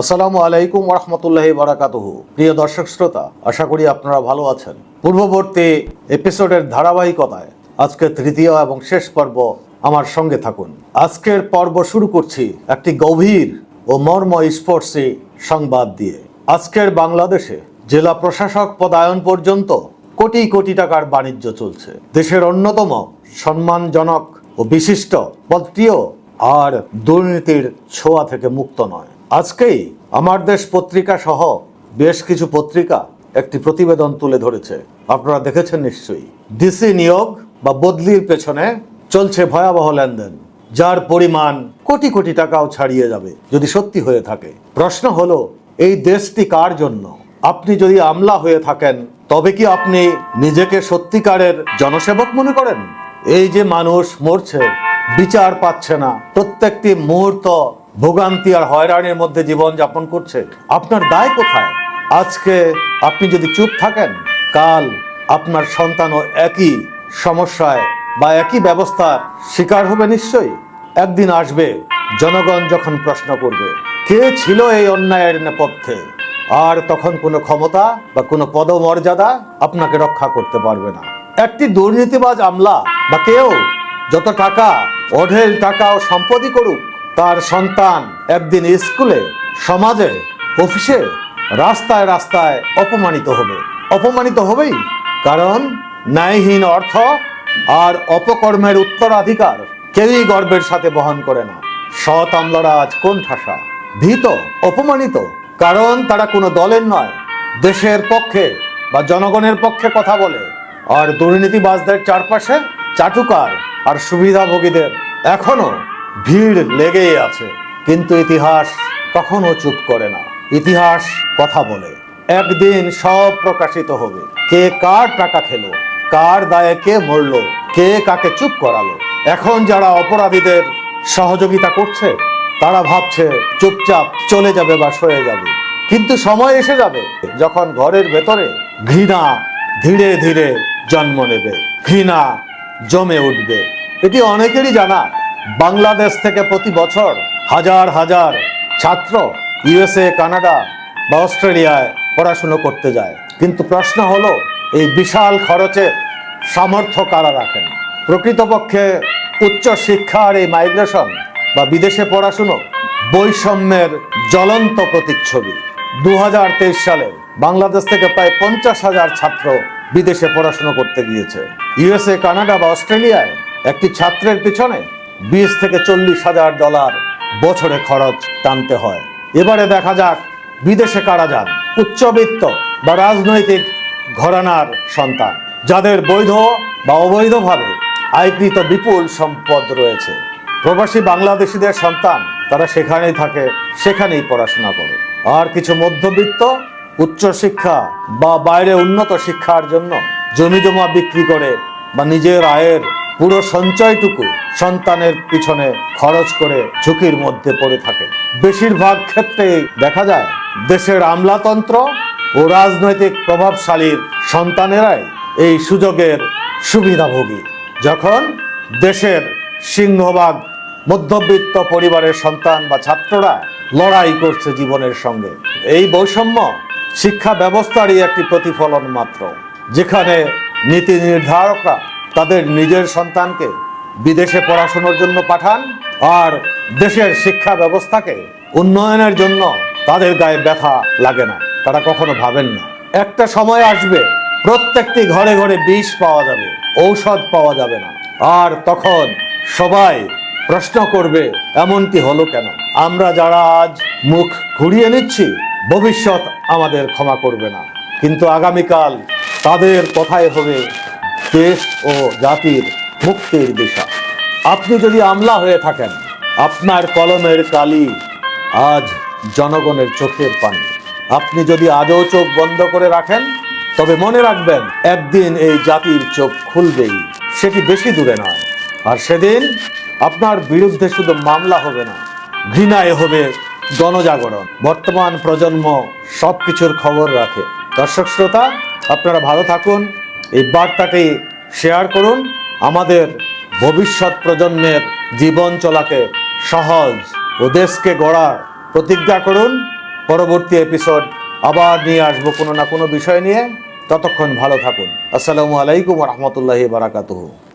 আসসালামু আলাইকুম রহমতুল্লাহ বারাকাতুহু। প্রিয় দর্শক শ্রোতা, আশা করি আপনারা ভালো আছেন। পূর্ববর্তী এপিসোডের ধারাবাহিকতায় আজকে তৃতীয় এবং শেষ পর্ব আমার সঙ্গে থাকুন। আজকের পর্ব শুরু করছি একটি গভীর ও মর্ম স্পর্শী সংবাদ দিয়ে। আজকের বাংলাদেশে জেলা প্রশাসক পদায়ন পর্যন্ত কোটি কোটি টাকার বাণিজ্য চলছে। দেশের অন্যতম সম্মানজনক ও বিশিষ্ট পদটিও আর দুর্নীতির ছোঁয়া থেকে মুক্ত নয়। আজকেই আমার দেশ পত্রিকা সহ বেশ কিছু পত্রিকা একটি প্রতিবেদন তুলে ধরেছে। আপনারা দেখেছেন নিশ্চয়ই। ডিসি নিয়োগ বা বদলির পেছনে চলছে ভয়াবহ লেনদেন, যার পরিমাণ কোটি কোটি টাকাও ছাড়িয়ে যাবে, যদি সত্যি হয়ে থাকে। প্রশ্ন হলো, এই দেশটি কার জন্য? আপনি যদি আমলা হয়ে থাকেন, তবে কি আপনি নিজেকে সত্যিকারের জনসেবক মনে করেন? এই যে মানুষ মরছে, বিচার পাচ্ছে না, প্রত্যেকটি মুহূর্ত ভোগান্তি আর হয়রানির মধ্যে জীবন যাপন করছে। আপনার দায় কোথায়? আজকে আপনি যদি চুপ থাকেন, কাল আপনার সন্তানও একই সমস্যায় বা একই ব্যবস্থার শিকার হবে নিশ্চয়ই। একদিন আসবে, জনগণ যখন প্রশ্ন করবে, কে ছিল এই অন্যায়ের নেপথ্যে? আর তখন কোনো ক্ষমতা বা কোনো পদমর্যাদা আপনাকে রক্ষা করতে পারবে না। একটি দুর্নীতিবাজ আমলা বা কেউ যত টাকা, অঢেল টাকা ও সম্পত্তি করুক তার সন্তান একদিন স্কুলে, সমাজে, অফিসে রাস্তায় রাস্তায় অপমানিত হবে। অপমানিত হবেই, কারণ ন্যায়হীন অর্থ আর অপকর্মের উত্তরাধিকার কেউই গর্বের সাথে বহন করে না। সৎ আমলারা আজ কোন ঠাসা ভীত, অপমানিত, কারণ তারা কোনো দলের নয়, দেশের পক্ষে বা জনগণের পক্ষে কথা বলে। আর দুর্নীতিবাজদের চারপাশে চাটুকার আর সুবিধাভোগীদের এখনও ভিড় লেগেই আছে। কিন্তু ইতিহাস কখনো চুপ করে না। ইতিহাস কথা বলে। একদিন সব প্রকাশিত হবে। কে কার টাকা খেলো? কার দায়ে কে মরলো? কে কাকে চুপ করালো? এখন যারা অপরাধীদের সহযোগিতা করছে, তারা ভাবছে, চুপচাপ চলে যাবে বা সয়ে যাবে। কিন্তু সময় এসে যাবে, যখন ঘরের ভেতরে ঘৃণা ধীরে ধীরে জন্ম নেবে। ঘৃণা জমে উঠবে। এটি অনেকেরই জানা। বাংলাদেশ থেকে প্রতি বছর হাজার হাজার ছাত্র ইউএসএ, কানাডা বা অস্ট্রেলিয়ায় পড়াশুনো করতে যায়। কিন্তু প্রশ্ন হলো, এই বিশাল খরচের সামর্থ্য কারা রাখেন? প্রকৃতপক্ষে উচ্চ শিক্ষার এই মাইগ্রেশন বা বিদেশে পড়াশুনো বৈষম্যের জ্বলন্ত প্রতিচ্ছবি। দু হাজার তেইশ সালে বাংলাদেশ থেকে প্রায় পঞ্চাশ হাজার ছাত্র বিদেশে পড়াশুনো করতে গিয়েছে। ইউএসএ, কানাডা বা অস্ট্রেলিয়ায় একটি ছাত্রের পিছনে বিশ থেকে চল্লিশ হাজার ডলার বছরে খরচ টানতে হয়। এবারে দেখা যাক বিদেশে কারা যান। উচ্চবিত্ত বা রাজনৈতিক ঘরানার সন্তান। যাদের বৈধ বা অবৈধভাবে আয়কৃত বিপুল সম্পদ রয়েছে। প্রবাসী বাংলাদেশিদের সন্তান, তারা সেখানেই থাকে, সেখানেই পড়াশোনা করে। আর কিছু মধ্যবিত্ত উচ্চশিক্ষা বা বাইরে উন্নত শিক্ষার জন্য জমি জমা বিক্রি করে বা নিজের আয়ের পুরো সঞ্চয়টুকু সন্তানের পিছনে খরচ করে ঝুঁকির মধ্যে পড়ে থাকে। বেশিরভাগ ক্ষেত্রেই দেখা যায়, দেশের আমলাতন্ত্র ও রাজনৈতিক প্রভাবশালীর সন্তানেরাই এই সুযোগের সুবিধাভোগী। যখন দেশের সিংহভাগ মধ্যবিত্ত পরিবারের সন্তান বা ছাত্ররা লড়াই করছে জীবনের সঙ্গে, এই বৈষম্য শিক্ষা ব্যবস্থারই একটি প্রতিফলন মাত্র। যেখানে নীতি নির্ধারকরা তাদের নিজের সন্তানকে বিদেশে পড়াশোনার জন্য পাঠান আর দেশের শিক্ষা ব্যবস্থাকে উন্নয়নের জন্য তাদের গায়ে ব্যথা লাগে না। তারা কখনো ভাবেন না। একটা সময় আসবে, প্রত্যেকটি ঘরে ঘরে বিষ পাওয়া যাবে, ঔষধ পাওয়া যাবে না। আর তখন সবাই প্রশ্ন করবে, এমনটি হলো কেন? আমরা যারা আজ মুখ ঘুরিয়ে নিচ্ছি, ভবিষ্যৎ আমাদের ক্ষমা করবে না। কিন্তু আগামীকাল তাদের কথাই হবে দেশ ও জাতির মুক্তির দিশা। আপনি যদি আমলা হয়ে থাকেন, আপনার কলমের কালি আজ জনগণের চোখের পানি। আপনি যদি আজও চোখ বন্ধ করে রাখেন, তবে মনে রাখবেন, একদিন এই জাতির চোখ খুলবেই। সেটি বেশি দূরে নয়। আর সেদিন আপনার বিরুদ্ধে শুধু মামলা হবে না, ঘৃণায় হবে গণজাগরণ। বর্তমান প্রজন্ম সব কিছুর খবর রাখে। দর্শক শ্রোতা, আপনারা ভালো থাকুন এই বার্তাটি শেয়ার করুন। আমাদের ভবিষ্যৎ প্রজন্মের জীবন চলাকে সহজ ও দেশকে গড়ার প্রতিজ্ঞা করুন। পরবর্তী এপিসোড আবার নিয়ে আসব কোনো না কোনো বিষয় নিয়ে। ততক্ষণ ভালো থাকুন। আসসালামু আলাইকুম রহমতুল্লাহি বারাকাতুহু।